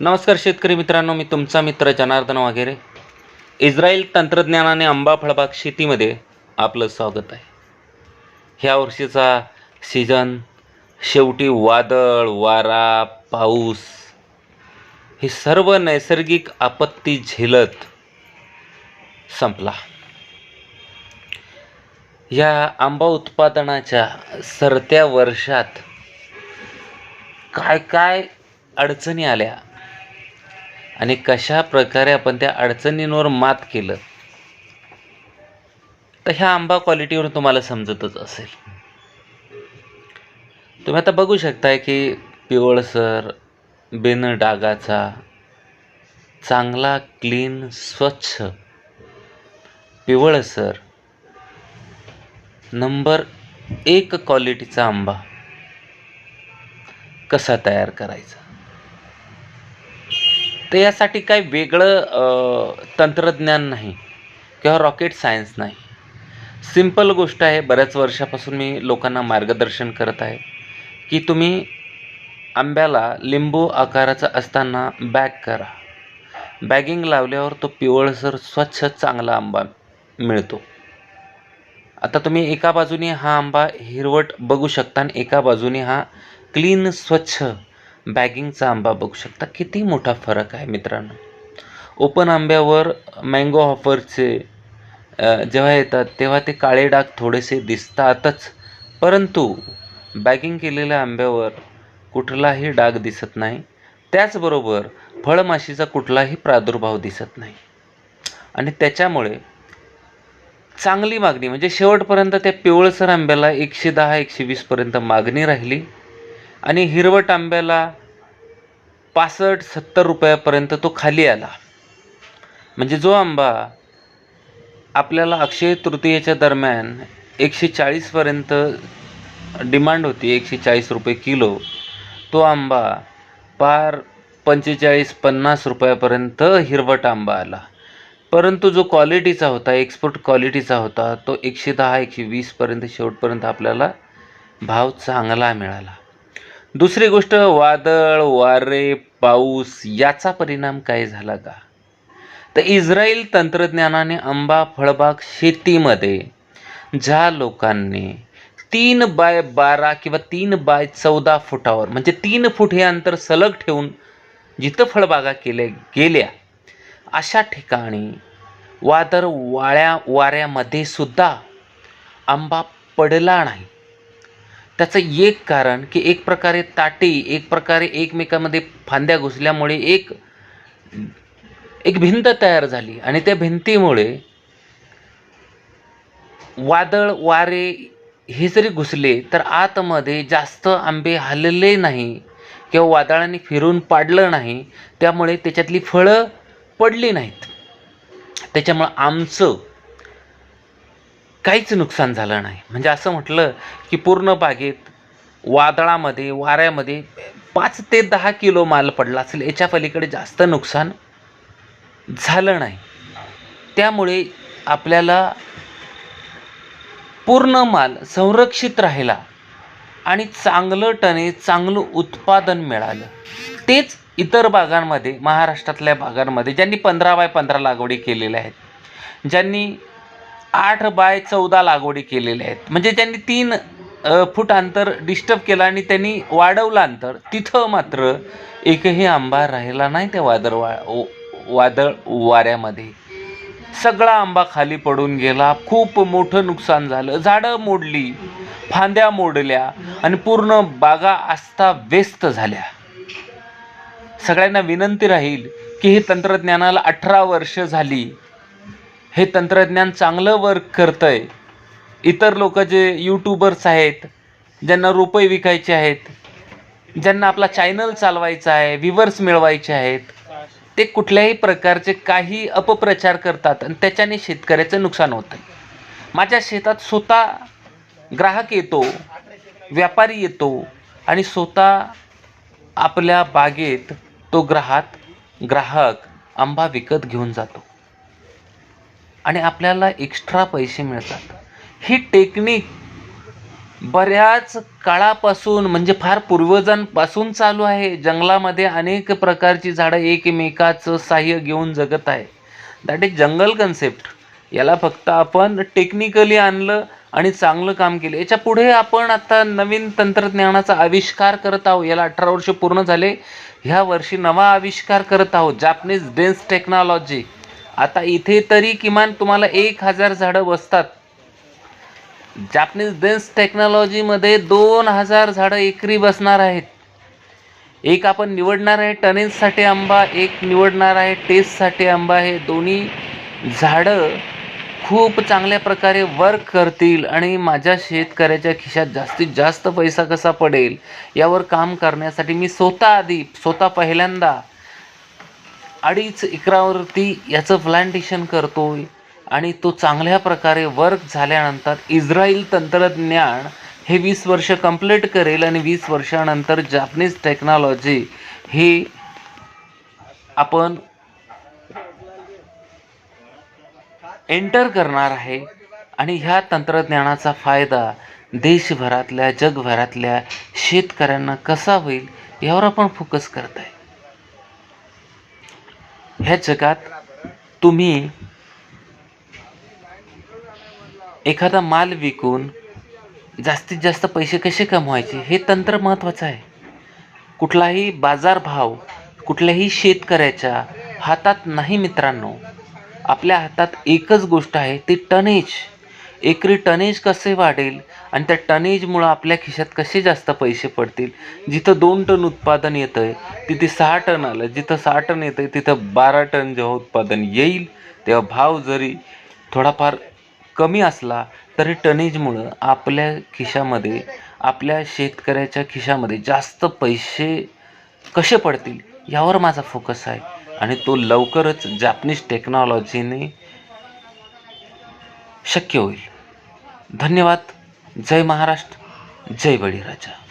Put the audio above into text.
नमस्कार शेतकरी मित्रांनो मी तुमचा मित्र जनार्दन वगैरे इस्रायल तंत्रज्ञानाने आंबा फळबाग शेतीमध्ये आपलं स्वागत आहे. ह्या वर्षीचा सीझन शेवटी वादळ वारा पाऊस ही सर्व नैसर्गिक आपत्ती झेलत संपला. या आंबा उत्पादनाच्या सरत्या वर्षात काय काय अडचणी आल्या? आणि कशा प्रकारे आपण त्या अडचणींवर मात केलं तर ह्या आंबा क्वालिटीवर तुम्हाला समजतच असेल. तुम्ही आता बघू शकताय की पिवळसर बिन डागाचा चांगला क्लीन स्वच्छ पिवळसर नंबर एक क्वालिटीचा आंबा कसा तयार करायचा? तर यासाठी काही वेगळं तंत्रज्ञान नाही किंवा रॉकेट सायन्स नाही. सिंपल गोष्ट आहे बऱ्याच वर्षापासून मी लोकांना मार्गदर्शन करत आहे की तुम्ही आंब्याला लिंबू आकाराचा असताना बॅग करा. बॅगिंग लावल्यावर तो पिवळसर स्वच्छ चांगला आंबा मिळतो. आता तुम्ही एका बाजूने हा आंबा हिरवट बघू शकता आणि एका बाजूने हा क्लीन स्वच्छ बॅगिंगचा आंबा बघू शकता. किती मोठा फरक आहे मित्रांनो. ओपन आंब्यावर मँगो ऑफरचे जेव्हा येतात तेव्हा ते काळे डाग थोडेसे दिसतातच. परंतु बॅगिंग केलेल्या आंब्यावर कुठलाही डाग दिसत नाही. त्याचबरोबर फळमाशीचा कुठलाही प्रादुर्भाव दिसत नाही. आणि त्याच्यामुळे चांगली मागणी म्हणजे शेवटपर्यंत त्या पिवळसर आंब्याला एकशे दहा एकशे वीसपर्यंत मागणी राहिली. आणि हिरवट आंब्याला पासष्ट सत्तर रुपयापर्यंत तो खाली आला. म्हणजे जो आंबा आपल्याला अक्षय तृतीयेच्या दरम्यान एकशे चाळीसपर्यंत डिमांड होती एकशे चाळीस रुपये किलो तो आंबा पार पंचेचाळीस पन्नास रुपयापर्यंत हिरवट आंबा आला. परंतु जो क्वालिटीचा होता एक्सपोर्ट क्वालिटीचा होता तो एकशे दहा एकशे वीसपर्यंत शेवटपर्यंत आपल्याला भाव चांगला मिळाला. दुसरी गोष्ट वादळ वारे पाऊस याचा परिणाम काय झाला का? तर इस्रायल तंत्रज्ञानाने आंबा फळबाग शेतीमध्ये ज्या लोकांनी तीन बाय बारा किंवा तीन बाय चौदा फुटावर म्हणजे तीन फूट हे अंतर सलग ठेवून जिथं फळबागा केल्या गेल्या अशा ठिकाणी वादळ वाळ्या वाऱ्यामध्ये सुद्धा आंबा पडला नाही. त्याचं एक कारण की एक प्रकारे ताटी एक प्रकारे एकमेकामध्ये फांद्या घुसल्यामुळे एक एक भिंत तयार झाली. आणि त्या भिंतीमुळे वादळ वारे हे जरी घुसले तर आतमध्ये जास्त आंबे हलले नाही किंवा वादळाने फिरून पाडलं नाही त्यामुळे त्याच्यातली फळं पडली नाहीत. त्याच्यामुळं आमचं काहीच नुकसान झालं नाही. म्हणजे असं म्हटलं की पूर्ण बागेत वादळामध्ये वाऱ्यामध्ये पाच ते दहा किलो माल पडला असेल. याच्या पलीकडे जास्त नुकसान झालं नाही. त्यामुळे आपल्याला पूर्ण माल संरक्षित राहिला आणि चांगलं टने चांगलं उत्पादन मिळालं. तेच इतर बागांमध्ये महाराष्ट्रातल्या बागांमध्ये ज्यांनी पंधरा बाय पंधरा लागवडी केलेल्या आहेत ज्यांनी आठ बाय चौदा लागवडी केलेल्या आहेत. म्हणजे त्यांनी तीन फूट अंतर डिस्टर्ब केलं आणि त्यांनी वाढवलं अंतर. तिथं मात्र एकही आंबा राहिला नाही त्या वादळ वा वादळ वाऱ्यामध्ये. सगळा आंबा खाली पडून गेला. खूप मोठं नुकसान झालं. झाडं मोडली फांद्या मोडल्या आणि पूर्ण बागा आस्था व्यस्त झाल्या. सगळ्यांना विनंती राहील की हे तंत्रज्ञानाला अठरा वर्ष झाली. हे तंत्रज्ञान चांगलं वर्क करतं आहे इतर लोक जे यूट्यूबर्स आहेत ज्यांना रुपये विकायचे आहेत ज्यांना आपला चॅनल चालवायचा आहे व्ह्युअर्स मिळवायचे आहेत ते कुठल्याही प्रकारचे काही अपप्रचार करतात आणि त्याच्याने शेतकऱ्याचं नुकसान होतं माझ्या शेतात स्वतः ग्राहक येतो व्यापारी येतो आणि स्वतः आपल्या बागेत तो ग्राहक ग्राहक आंबा विकत घेऊन जातो. आणि आपल्याला एक्स्ट्रा पैसे मिळतात. ही टेक्निक बऱ्याच काळापासून म्हणजे फार पूर्वजांपासून चालू आहे. जंगलामध्ये अनेक प्रकारची झाडं एकमेकाचं साह्य घेऊन जगत आहे. दॅट इज जंगल कन्सेप्ट याला फक्त आपण टेक्निकली आणलं आणि चांगलं काम केलं. याच्यापुढे आपण आता नवीन तंत्रज्ञानाचा आविष्कार करत आहोत. याला अठरा वर्ष पूर्ण झाले. ह्या वर्षी नवा आविष्कार करत आहोत. जापनीज डेन्स टेक्नॉलॉजी आता इथे तरी किमान तुम्हाला एक हजार झाडं बसतात. जापनीज डेन्स टेक्नॉलॉजीमध्ये दोन हजार झाडं एकरी बसणार आहेत. एक आपण निवडणार आहे टनेजसाठी आंबा एक निवडणार आहे टेस्टसाठी आंबा. हे दोन्ही झाडं खूप चांगल्या प्रकारे वर्क करतील आणि माझ्या शेतकऱ्याच्या खिशात जास्तीत जास्त पैसा कसा पडेल यावर काम करण्यासाठी मी स्वतः आधी स्वतः पहिल्यांदा अडीच एकरावरती याचं प्लांटेशन करतोय आणि तो चांगल्या प्रकारे वर्क झाल्यानंतर इस्रायल तंत्रज्ञान हे वीस वर्ष कंप्लीट करेल आणि वीस वर्षानंतर जापनीज टेक्नॉलॉजी हे आपण एंटर करणार आहे. आणि ह्या तंत्रज्ञानाचा फायदा देशभरातल्या जगभरातल्या शेतकऱ्यांना कसा होईल यावर आपण फोकस करत आहे. ह्या जगात तुम्ही एखादा माल विकून जास्तीत जास्त पैसे कसे कमवायचे हे तंत्र महत्त्वाचं आहे. कुठलाही बाजारभाव कुठल्याही शेतकऱ्याच्या हातात नाही मित्रांनो. आपल्या हातात एकच गोष्ट आहे ती टनेज. एकरी टनेज कसे वाढेल आणि त्या टनेजमुळं आपल्या खिशात कसे जास्त पैसे पडतील? जिथं दोन टन उत्पादन येतं आहे तिथे सहा टन आलं. जिथं सहा टन येतं आहे तिथं बारा टन जेव्हा उत्पादन येईल तेव्हा भाव जरी थोडाफार कमी असला तरी टनेजमुळं आपल्या खिशामध्ये आपल्या शेतकऱ्याच्या खिशामध्ये जास्त पैसे कसे पडतील यावर माझा फोकस आहे. आणि तो लवकरच जापनीज टेक्नॉलॉजीने शक्य होईल. धन्यवाद. जय महाराष्ट्र जय बळीराजा.